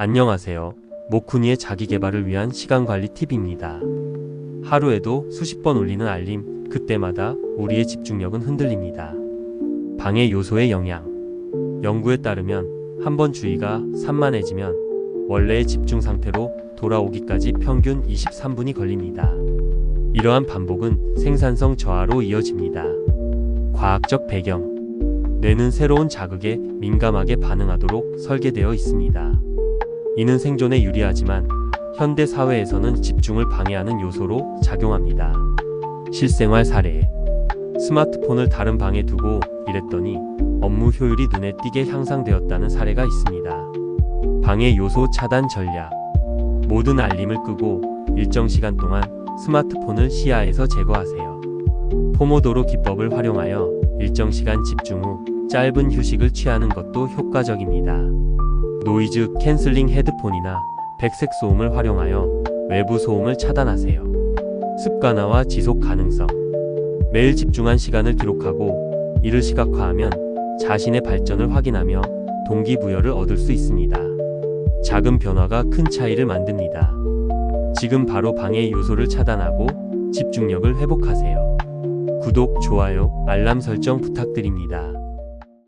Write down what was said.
안녕하세요. 모쿠니의 자기 개발을 위한 시간 관리 팁입니다. 하루에도 수십 번 울리는 알림, 그때마다 우리의 집중력은 흔들립니다. 방해 요소의 영향. 연구에 따르면 한 번 주의가 산만해지면 원래의 집중 상태로 돌아오기까지 평균 23분이 걸립니다. 이러한 반복은 생산성 저하로 이어집니다. 과학적 배경. 뇌는 새로운 자극에 민감하게 반응하도록 설계되어 있습니다. 이는 생존에 유리하지만 현대 사회에서는 집중을 방해하는 요소로 작용합니다. 실생활 사례. 스마트폰을 다른 방에 두고 일했더니 업무 효율이 눈에 띄게 향상되었다는 사례가 있습니다. 방해 요소 차단 전략. 모든 알림을 끄고 일정 시간 동안 스마트폰을 시야에서 제거하세요. 포모도로 기법을 활용하여 일정 시간 집중 후 짧은 휴식을 취하는 것도 효과적입니다. 노이즈 캔슬링 헤드폰이나 백색 소음을 활용하여 외부 소음을 차단하세요. 습관화와 지속 가능성. 매일 집중한 시간을 기록하고 이를 시각화하면 자신의 발전을 확인하며 동기부여를 얻을 수 있습니다. 작은 변화가 큰 차이를 만듭니다. 지금 바로 방해 요소를 차단하고 집중력을 회복하세요. 구독, 좋아요, 알람 설정 부탁드립니다.